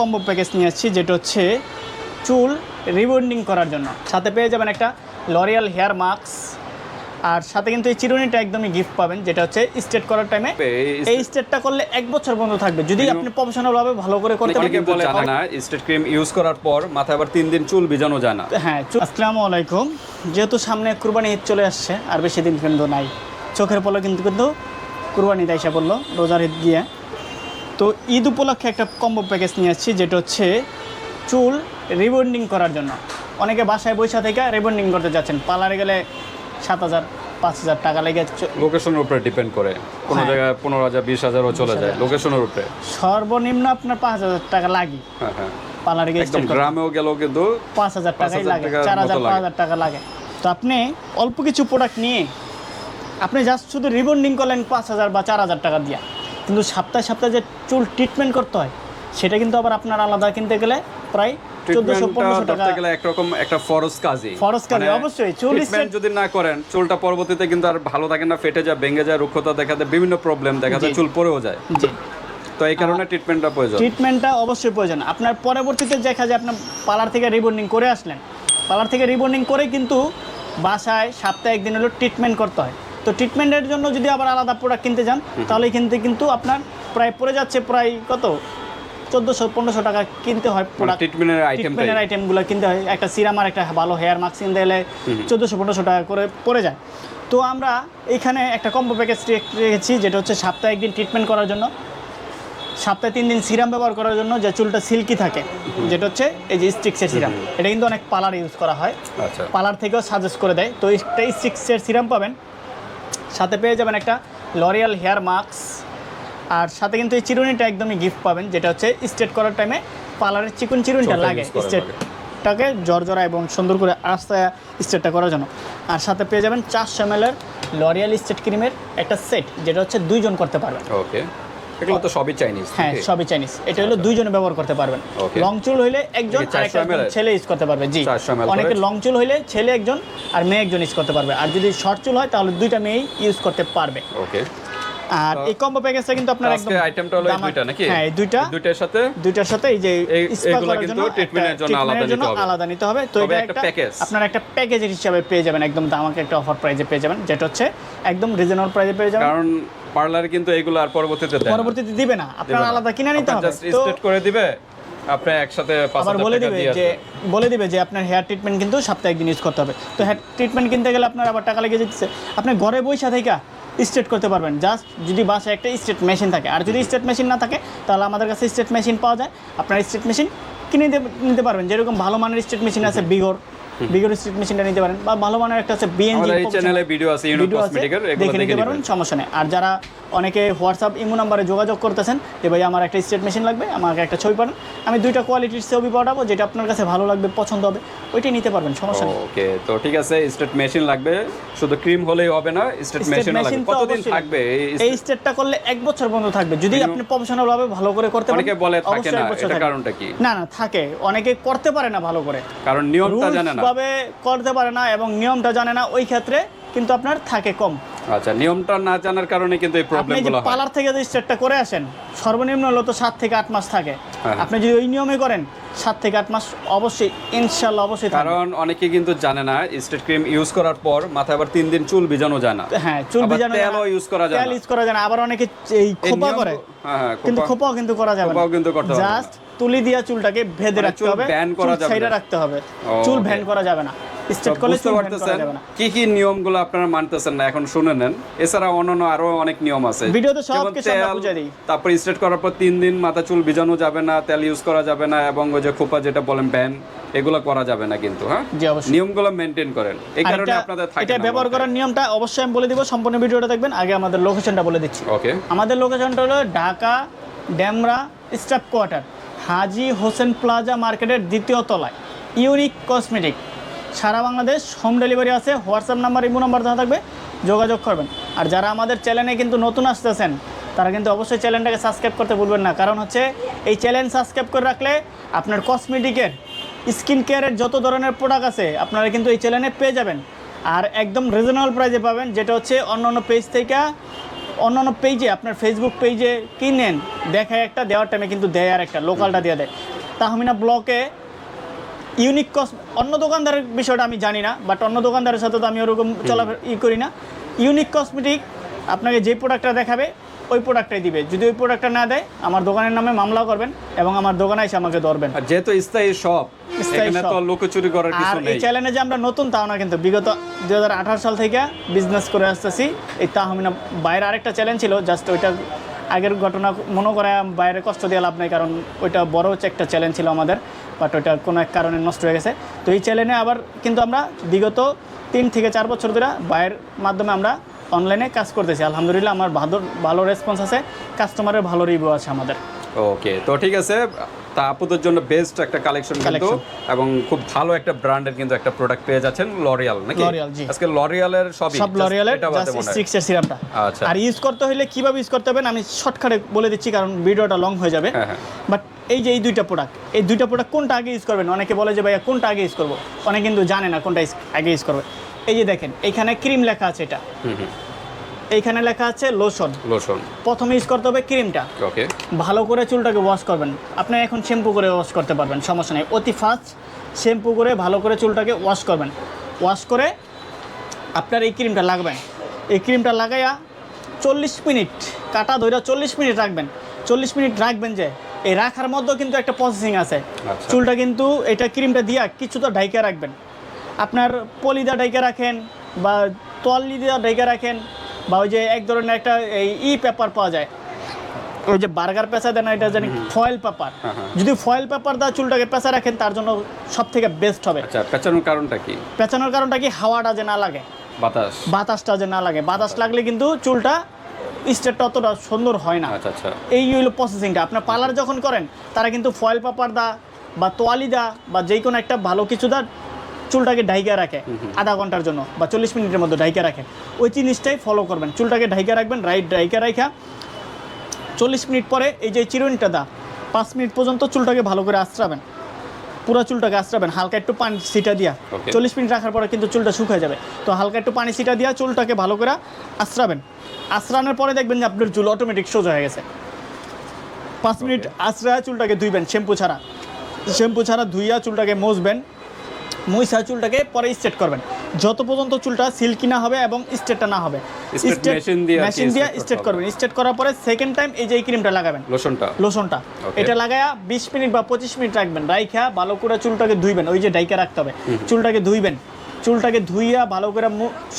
Combo package নিয়ে আসছি যেটা হচ্ছে চুল রিবন্ডিং করার জন্য। সাথে পেয়ে যাবেন একটা লরিয়াল হেয়ার মাস্ক আর সাথে কিন্তু এই চিরুনিটা একদমই গিফট পাবেন যেটা হচ্ছে স্টেট করার টাইমে এই স্টেটটা করলে এক বছর বন্ধ থাকবে। যদি আপনি প্রফেশনাল ভাবে ভালো করে করতে অনেকে পারেন। বলে জানে না স্টেট ক্রিম ইউজ করার পর মাথায় আবার তিন দিন চুল ভিজানো যায় না। হ্যাঁ আসসালামু আলাইকুম। যেহেতু সামনে কুরবানি ঈদ চলে আসছে আর বেশি দিন কিন্তু নাই চোখের পলে কিন্তু কিন্তু কুরবানি আইসা পড়ল রোজার ঈদ গিয়ে। তো ঈদ উপলক্ষে একটা কম্বো প্যাকেজ নিয়ে আসছি যেটা হচ্ছে চুল রিবন্ডিং করার জন্য। অনেকে বাসায় বৈশা থেকে রিবন্ডিং করতে যাচ্ছেন। পার্লারে গেলে সাত হাজার পাঁচ হাজার টাকা লেগে লোকেশনের উপরে ডিপেন্ড করে। কোনো হ্যাঁ। জায়গায় পনেরো হাজার বিশ হাজারও চলে যায়। লোকেশনের উপরে। সর্বনিম্ন আপনার পাঁচ হাজার টাকা লাগে। হ্যাঁ হ্যাঁ। পার্লারে গিয়ে। গ্রামেও গেলেও কিন্তু পাঁচ হাজার পাঁচ টাকাই লাগে চার হাজার পাঁচ হাজার টাকা লাগে। তো আপনি অল্প কিছু প্রোডাক্ট নিয়ে আপনি জাস্ট শুধু রিবন্ডিং করলেন পাঁচ হাজার বা চার হাজার টাকা দিয়া। কিন্তু সপ্তাহে সপ্তাহে যে চুল ট্রিটমেন্ট করতে হয় সেটা কিন্তু আবার আপনার আলাদা কিনতে গেলে প্রায় চোদ্দোশো পনেরোশো টাকা গেলে একরকম একটা ফরজ কাজই। ফরজ কাজই, মানে অবশ্যই। চুল যদি না করেন চুলটা পরবর্তীতে কিন্তু আর ভালো থাকে না ফেটে যায় ভেঙে যায় রুক্ষতা দেখা দেয় বিভিন্ন প্রবলেম দেখা যায় চুল পড়েও যায়। জি। তো এই কারণে ট্রিটমেন্টটা প্রয়োজন। ট্রিটমেন্টটা অবশ্যই প্রয়োজন। আপনার পরবর্তীতে দেখা যায় আপনার পার্লার থেকে রিবন্ডিং করে আসলেন। পার্লার থেকে রিবন্ডিং করে কিন্তু বাসায় সপ্তাহে একদিন হলো ট্রিটমেন্ট করতে হয়। তো ট্রিটমেন্টের জন্য যদি আবার আলাদা প্রোডাক্ট কিনতে যান তাহলে কিনতে কিন্তু আপনার প্রায় পড়ে যাচ্ছে প্রায় কত? চোদ্দোশো পনেরোশো টাকা কিনতে হয় প্রোডাক্ট ট্রিটমেন্টের ট্রিটমেন্টের আইটেমগুলো কিনতে হয়। একটা সিরাম আর একটা ভালো হেয়ার মাস্ক কিনতে গেলে চোদ্দোশো পনেরোশো টাকা করে পড়ে যায়। তো আমরা এখানে একটা কম্বো প্যাকেজ রেখেছি যেটা হচ্ছে সপ্তাহে একদিন ট্রিটমেন্ট করার জন্য। সপ্তাহে তিন দিন সিরাম ব্যবহার করার জন্য যে চুলটা সিল্কি থাকে যেটা হচ্ছে এই যে স্টিক্সের সিরাম এটা কিন্তু অনেক পার্লার ইউজ করা হয়। আচ্ছা। পার্লার থেকেও সাজেস্ট করে দেয়। তো একটা স্টিক্সের সিরাম পাবেন সাথে পেয়ে যাবেন একটা লরিয়াল হেয়ার মাস্ক আর সাথে কিন্তু এই চিরুনিটা একদমই গিফট পাবেন যেটা হচ্ছে স্টেট করার টাইমে পার্লারের চিকুন চিরুনিটা লাগে স্টেটটাকে জর্জরা এবং সুন্দর করে আস্তে স্টেটটা করার জন্য। আর সাথে পেয়ে যাবেন চারশো এম এর লরিয়াল স্টেট ক্রিমের একটা সেট যেটা হচ্ছে দুইজন করতে পারবেন। ওকে এগুলো তো সবই চাইনিজ হ্যাঁ সবই চাইনিজ এটা হলো দুইজনে ব্যবহার করতে পারবেন। লং চুল হইলে একজন এটা কি আর 400 ml এর? ছেলে ইউজ করতে পারবে জি। 400 ml অনেকের করে? লং চুল হইলে ছেলে একজন আর মেয়ে একজন ইউজ করতে পারবে। আর যদি শর্ট চুল হয় তাহলে দুইটা মেয়েই ইউজ করতে পারবে। ওকে। আর এই কম্বো প্যাকেজটা কিন্তু আপনার একদম আইটেমটা হলো দুইটা নাকি? হ্যাঁ দুইটা। দুইটার সাথে? দুইটার সাথে এই যে কিন্তু জন্য জন্য আলাদা নিতে হবে। আলাদা নিতে হবে। তো এটা একটা package। আপনার একটা প্যাকেজের হিসাবে পেয়ে যাবেন একদম দামাকে একটা অফার প্রাইজে পেয়ে যাবেন যেটা হচ্ছে একদম রিজনেবল প্রাইজে পেয়ে যাবেন। কারণ পার্লারে কিন্তু এগুলো আর পরবর্তীতে দেয় না। পরবর্তীতে দিবে না। আপনার আলাদা কিনে নিতে হবে। তো স্ট্রেট করে দিবে আপনি একসাথে আবার বলে দিবে যে বলে দিবে যে আপনার হেয়ার ট্রিটমেন্ট কিন্তু সপ্তাহে একদিন ইউজ করতে হবে। তো হেয়ার ট্রিটমেন্ট কিনতে গেলে আপনার আবার টাকা লেগে যেতেছে আপনি ঘরে বসে থেকে স্টেট করতে পারবেন। জাস্ট যদি বাসায় একটা স্টেট মেশিন থাকে। আর যদি স্টেট মেশিন না থাকে তাহলে আমাদের কাছে স্টেট মেশিন পাওয়া যায়। আপনার স্টেট মেশিন কিনে নিতে- নিতে পারবেন। যেরকম ভালো মানের স্টেট মেশিন আছে বিগর। বিগর স্ট্রেট মেশিনটা নিতে পারেন। বা ভালো মানের একটা আছে বিএনজি চ্যানেলে ভিডিও আছে ভিডিও আছে দেখে নিতে পারবেন সমস্যা নেই। আর যারা অনেকে হোয়াটসঅ্যাপ ইমো নাম্বারে যোগাযোগ করতেছেন যে ভাই আমার একটা স্টেট মেশিন লাগবে আমাকে একটা ছবি পাঠান। আমি দুইটা কোয়ালিটির ছবি পাঠাবো যেটা আপনার কাছে ভালো লাগবে পছন্দ হবে ওইটাই নিতে পারবেন সমস্যা নেই। ওকে তো ঠিক আছে স্টেট মেশিন লাগবে শুধু ক্রিম হলেই হবে না স্টেট মেশিন লাগবে। কতদিন থাকবে এই স্টেটটা করলে এক বছর বন্ধ থাকবে। যদি আপনি প্রফেশনাল ভাবে ভালো করে করতে পারেন অনেকে বলে থাকে না এটা কারণটা কি? না না থাকে। অনেকে করতে পারে না ভালো করে। কারণ নিয়মটা জানে না। ভাবে করতে পারে না এবং নিয়মটা জানে না ওই ক্ষেত্রে কিন্তু আপনার থাকে কম। আচ্ছা নিয়মটা না জানার কারণে কিন্তু এই প্রবলেমগুলো হয়। পার্লার থেকে যদি স্টেটটা করে আসেন সর্বনিম্ন হলো তো সাত থেকে আট মাস থাকে। হ্যাঁ। আপনি যদি ওই নিয়মে করেন সাত থেকে আট মাস অবশ্যই ইনশাল্লাহ অবশ্যই কারণ অনেকে কিন্তু জানে না স্টেট ক্রিম ইউজ করার পর মাথায় আবার তিন দিন চুল ভিজানো যায় না। হ্যাঁ চুল ভিজানো তেলও use করা যায় না। তেল ইউজ করা যায় না। আবার অনেকে এই খোপা করে। হ্যাঁ হ্যাঁ কিন্তু খোপাও কিন্তু করা যাবে না। খোপাও কিন্তু করতে না। জাস্ট তুলি দিয়া চুলটাকে ভেদে মানে রাখতে চুল হবে ban করা যাবে সাইডে রাখতে হবে। চুল ভ্যান করা যাবে না। তো স্ট্রেট করলে চুল ভ্যান করা যাবে না। কি কি নিয়মগুলো আপনারা মানতেছেন না এখন শুনে নেন। এছাড়া অন্যান্য আরও অনেক নিয়ম আছে। ভিডিওতে সব কিছু আমরা বুঝিয়ে দিই। তারপর স্ট্রেট করার পর তিন দিন মাথা চুল ভিজানো যাবে না তেল ইউজ করা যাবে না এবং ওই যে খোপা যেটা বলেন ব্যান এগুলো করা যাবে না কিন্তু হ্যাঁ? নিয়মগুলো মেনটেন করেন। এই কারণে আপনাদের থাকে এটা ব্যবহার করার নিয়মটা অবশ্যই আমি বলে দিব সম্পূর্ণ ভিডিওটা দেখবেন আগে আমাদের লোকেশনটা বলে দিচ্ছি। ওকে আমাদের লোকেশনটা হলো Dhaka Demra staff quarter, Haji Hossain plaza মার্কেটের দ্বিতীয় তলায়, ইউনিক কসমেটিক। সারা বাংলাদেশ হোম ডেলিভারি আছে, হোয়াটসঅ্যাপ নাম্বার, ইমো নাম্বার দেওয়া থাকবে, যোগাযোগ করবেন। আর যারা আমাদের চ্যানেলে কিন্তু নতুন আসতেছেন, তারা কিন্তু অবশ্যই চ্যানেলটাকে সাবস্ক্রাইব করতে ভুলবেন না। কারণ হচ্ছে, এই চ্যানেল সাবস্ক্রাইব করে রাখলে আপনার কসমেটিকের, স্কিন কেয়ারের যত ধরনের প্রোডাক্ট আছে, আপনারা কিন্তু এই চ্যানেলে পেয়ে যাবেন। আর একদম রিজনেবল প্রাইসে পাবেন, যেটা হচ্ছে অন্য অন্য পেজ থেকে অন্যান্য পেজে আপনার ফেসবুক পেজে কিনেন দেখায় একটা দেওয়ার টাইমে কিন্তু দেয় আর একটা লোকালটা দিয়ে দেয়। তাহমিনা ব্লকে ইউনিক কস অন্য দোকানদারের বিষয়টা আমি জানি না বাট অন্য দোকানদারের সাথে তো আমি ওরকম চলা ই করি না। ইউনিক কসমেটিক আপনাকে যে প্রোডাক্টটা দেখাবে ওই প্রোডাক্টটাই দিবে। যদি ওই প্রোডাক্টটা না দেয় আমার দোকানের নামে মামলা করবেন এবং আমার দোকানে এসে আমাকে ধরবেন। আর যেহেতু স্থায়ী সব এখানে তো। লুকোচুরি করার আর কিছু এই নেই। চ্যানেলে যে আমরা নতুন তাও না কিন্তু। বিগত দু হাজার আঠারো সাল থেকে বিজনেস করে আসতেছি। এই তাহমিনা বাইরে আরেকটা চ্যালেঞ্জ ছিল জাস্ট ওইটা আগের ঘটনা মনে করে বাইরে কষ্ট দিয়ে লাভ নেই কারণ ওইটা বড় হচ্ছে একটা চ্যালেঞ্জ ছিল আমাদের বাট ওইটা কোনো এক কারণে নষ্ট হয়ে গেছে। তো এই চ্যানেলে আবার কিন্তু আমরা বিগত তিন থেকে চার বছর ধরে বাইরের মাধ্যমে আমরা অনলাইনে কাজ করতেছি। আলহামদুলিল্লাহ আমার ভালো ভালো রেসপন্স আছে। কাস্টমারের ভালো রিভিউ আছে আমাদের। ওকে তো ঠিক আছে। তা আপুদের জন্য বেস্ট একটা কালেকশন কিন্তু এবং খুব ভালো একটা ব্র্যান্ডের কিন্তু একটা প্রোডাক্ট পেয়ে যাচ্ছেন লরিয়াল নাকি? আজকে লরিয়ালের সবই সব লরিয়ালের মনে হয়। সিরামটা আচ্ছা। আর ইউজ করতে হলে কীভাবে ইউজ করতে হবে আমি শর্টকাটে বলে দিচ্ছি কারণ ভিডিওটা লং হয়ে যাবে। হ্যাঁ, হ্যাঁ। বাট এই যে এই দুইটা প্রোডাক্ট এই দুইটা প্রোডাক্ট কোনটা আগে ইউজ করবেন? অনেকে বলে যে ভাইয়া কোনটা আগে ইউজ করব? অনেকে কিন্তু জানে না কোনটা আগে ইউজ করবে। এই যে দেখেন এখানে ক্রিম লেখা আছে এটা। এইখানে লেখা আছে লোশন লোশন প্রথমে ইউজ করতে হবে ক্রিমটা ওকে ভালো করে চুলটাকে ওয়াশ করবেন। আপনি এখন শ্যাম্পু করে ওয়াশ করতে পারবেন সমস্যা নেই। অতি ফাস্ট শ্যাম্পু করে ভালো করে চুলটাকে ওয়াশ করবেন। ওয়াশ করে আপনার এই ক্রিমটা লাগবেন এই ক্রিমটা লাগাইয়া চল্লিশ মিনিট কাটা ধরে চল্লিশ মিনিট রাখবেন। চল্লিশ মিনিট রাখবেন যে এই রাখার মধ্যেও কিন্তু একটা প্রসেসিং আছে। আচ্ছা। চুলটা কিন্তু এটা ক্রিমটা দিয়া কিছুটা ঢাইকা রাখবেন। আপনার পলিদা ঢাইকা রাখেন বা তোয়ালি দিয়া ঢাইকা রাখেন বা ওই যে এক ধরনের একটা এই ই পেপার পাওয়া যায়। ওই যে বার্গার পেঁচা দেন এটা জানি ফয়েল পেপার। হ্যাঁ, হ্যাঁ। যদি ফয়েল পেপার দা চুলটাকে পেঁচা রাখেন তার জন্য সব থেকে বেস্ট হবে। আচ্ছা পেঁচানোর কারণটা কি? পেঁচানোর কারণটা কি? হাওয়াটা যে না লাগে। বাতাস। বাতাসটা যে না লাগে। বাতাস লাগলে কিন্তু চুলটা স্টেটটা অতটা সুন্দর হয় না। আচ্ছা আচ্ছা। এই হলো প্রসেসিংটা আপনার পার্লার যখন করেন তারা কিন্তু ফয়েল পেপার দা বা তোয়ালি দা বা যে কোনো একটা ভালো কিছু দা চুলটাকে ঢাইকা রাখে আধা ঘণ্টার জন্য বা চল্লিশ মিনিটের মধ্যে ঢাইকা রাখে। ওই জিনিসটাই ফলো করবেন। চুলটাকে ঢাইকা রাখবেন রাইট ঢাইকা রাখা চল্লিশ মিনিট পরে এই যে চিরুনিটা দা পাঁচ মিনিট পর্যন্ত চুলটাকে ভালো করে আশ্রাবেন পুরো চুলটাকে আশ্রাবেন হালকা একটু পানি সিটা দিয়া। চল্লিশ মিনিট রাখার পরে কিন্তু চুলটা শুকিয়ে যাবে। তো হালকা একটু পানি সিটা দিয়া চুলটাকে ভালো করে আশ্রাবেন আশ্রানোর পরে দেখবেন যে আপনার চুল অটোমেটিক সোজা হয়ে গেছে। পাঁচ মিনিট আশ্রয়া চুলটাকে ধুইবেন শ্যাম্পু ছাড়া। শ্যাম্পু ছাড়া ধুইয়া চুলটাকে মুছবেন মুইসা চুলটাকে পরে স্ট্রেট করবেন। যত পর্যন্ত চুলটা সিল্কি না হবে এবং স্ট্রেটটা না হবে মেশিন দিয়ে স্ট্রেট করবেন। স্ট্রেট করার পরে সেকেন্ড টাইম এই যে এই ক্রিমটা লাগাবেন। লোশনটা। লোশনটা। এটা লাগায়া বিশ মিনিট বা পঁচিশ মিনিট রাখবেন। রাইখা ভালো করে চুলটাকে ধুইবেন। ওই যে ডাইকা রাখতে হবে। চুলটাকে ধুইবেন। চুলটাকে ধুইয়া ভালো করে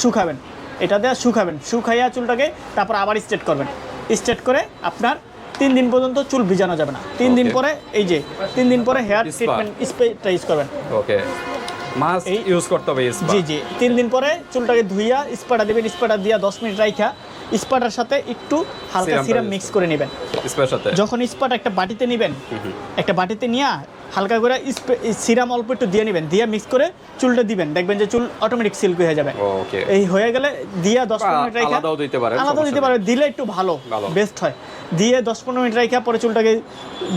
শুকাবেন। এটা দিয়ে শুকাবেন। শুকাইয়া চুলটাকে তারপর আবার স্ট্রেট করবেন। স্ট্রেট করে আপনার তিন দিন পর্যন্ত চুল ভিজানো যাবে না। তিন দিন পরে এই যে তিন দিন পরে হেয়ার ট্রিটমেন্ট স্প্রেটা ইউজ করবেন। ওকে মাস্ট ইউজ করতে হবে জি জি। তিন দিন পরে চুলটাকে ধুইয়া স্পাটা দিবেন স্পাটা দিয়া দশ মিনিট রাইখা স্পাটার সাথে একটু হালকা সিরাম মিক্স করে নেবেন। স্পার সাথে। যখন স্পট একটা বাটিতে নেবেন একটা বাটিতে নিয়ে হালকা করে সিরাম অল্প একটু দিয়ে নেবেন দিয়ে মিক্স করে চুলটা দিবেন। দেখবেন যে চুল অটোমেটিক সিল্ক হয়ে যাবে। এই হয়ে গেলে দিয়া দশ মিনিট রেখে আলাদাও দিতে পারেন, আলাদাও দিতে পারে দিলে একটু ভালো। বেস্ট হয়। দিয়ে দশ পনেরো মিনিট রেখে পরে চুলটাকে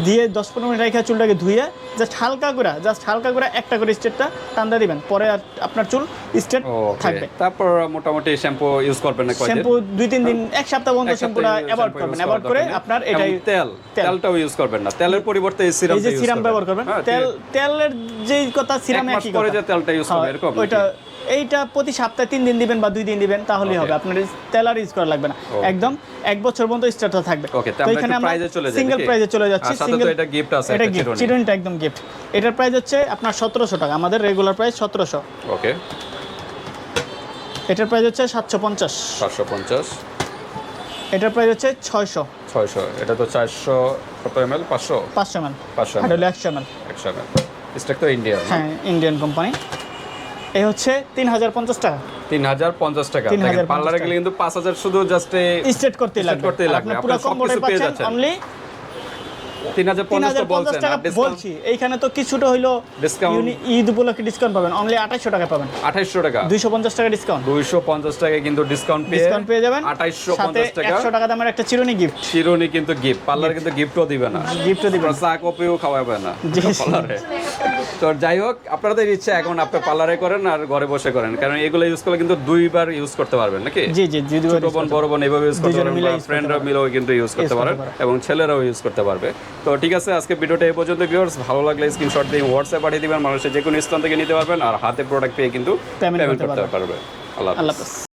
দিয়ে দশ পনেরো মিনিট রেখে চুলটাকে ধুয়ে জাস্ট হালকা করে জাস্ট হালকা করে একটা করে স্টেটটা টান্দা দিবেন। পরে আর আপনার চুল স্টেট থাকবে। তারপর মোটামুটি শ্যাম্পু ইউজ করবেন না শ্যাম্পু দুই তিন দিন এক সপ্তাহ পর্যন্ত এক সপ্তাহে শ্যাম্পুটা অ্যাভয়েড করবেন। অ্যাভয়েড করে আপনার এটাই তেল তেল। তেলটাও ইউজ করবেন না। তেলের পরিবর্তে এই সিরাম যে সিরাম ব্যবহার করবেন হ্যাঁ, তেল তেলের যে কথা সিরামে একই কথা। যে তেলটা ইউজ করবে, হ্যাঁ, এরকম ওইটা? এইটা প্রতি সপ্তাহে তিন দিন দিবেন বা দুই দিন দিবেন তাহলেই হবে। আপনার তেল আর ইউজ করা লাগবে না। একদম এক বছর পর্যন্ত স্টার্টটা থাকবে। তো আমরা প্রাইজে চলে যাই সিঙ্গেল প্রাইজে চলে যাচ্ছি। তো সিঙ্গেল এটা gift আছে, এটা গিফট চিরুনি। চিরুনিটা একদম গিফট এটার প্রাইস হচ্ছে আপনার সতেরোশো টাকা আমাদের রেগুলার প্রাইস সতেরোশো। ওকে এটার প্রাইস হচ্ছে সাতশো পঞ্চাশ। সাতশো পঞ্চাশ। এটার প্রাইস হচ্ছে ছয়শো। ছয়শো। এটা তো চারশো কত এম এল পাঁচশো পাঁচশো এম এল পাঁচশো একশো এম এল একশো এম এল তো ইন্ডিয়ান হ্যাঁ ইন্ডিয়ান কোম্পানি এই হচ্ছে তিন হাজার পঞ্চাশ টাকা। তিন হাজার পঞ্চাশ টাকা। তিন হাজার পার্লারে গেলে কিন্তু পাঁচ হাজার শুধু জাস্ট স্টেট করতে লাগবে। করতে লাগবে। পুরো কম্বোটাই পাচ্ছেন অনলি টাকা বলছি। এইখানে তো কিছুটা হইল? ঈদ উপলক্ষে ডিসকাউন্ট পাবেন। অনলি আঠাইশশো টাকা পাবেন। টাকা? দুইশো পঞ্চাশ টাকা ডিসকাউন্ট দুইশো পঞ্চাশ কিন্তু ডিসকাউন্ট পেয়ে ডিসকাউন্ট পেয়ে যাবেন। আঠাইশশো সাথে পঞ্চাশ টাকা। একশো টাকা দামের একটা চিরুনি গিফট চিরুনি কিন্তু গিফট পার্লার কিন্তু গিফটও দিবে না। গিফটও দিবেন চা কপিও খাওয়াবে না। পার্লারে। তো যাই হোক আপনাদের ইচ্ছা এখন আপনি পার্লারে করেন আর ঘরে বসে করেন। কারণ এগুলো ইউজ করলে কিন্তু দুইবার ইউজ করতে পারবেন নাকি? জি জি জি ছোট বোন বড় বোন এভাবে ইউজ করতে পারবেন মিলে বা use ফ্রেন্ডরা মিলেও কিন্তু ইউজ করতে করতে পারেন। এবং ছেলেরাও ইউজ করতে পারবে। তো ঠিক আছে আজকে ভিডিওটা এই পর্যন্ত ভিউয়ার্স ভালো লাগলে স্ক্রিনশট দিয়ে হোয়াটসঅ্যাপ পাঠিয়ে দিবেন মানুষের যে কোনো স্থান থেকে নিতে পারবেন আর হাতে প্রোডাক্ট পেয়ে কিন্তু পেমেন্ট করতে পারবেন। পারবে। আল্লাহ। আল্লাহ হাফেজ।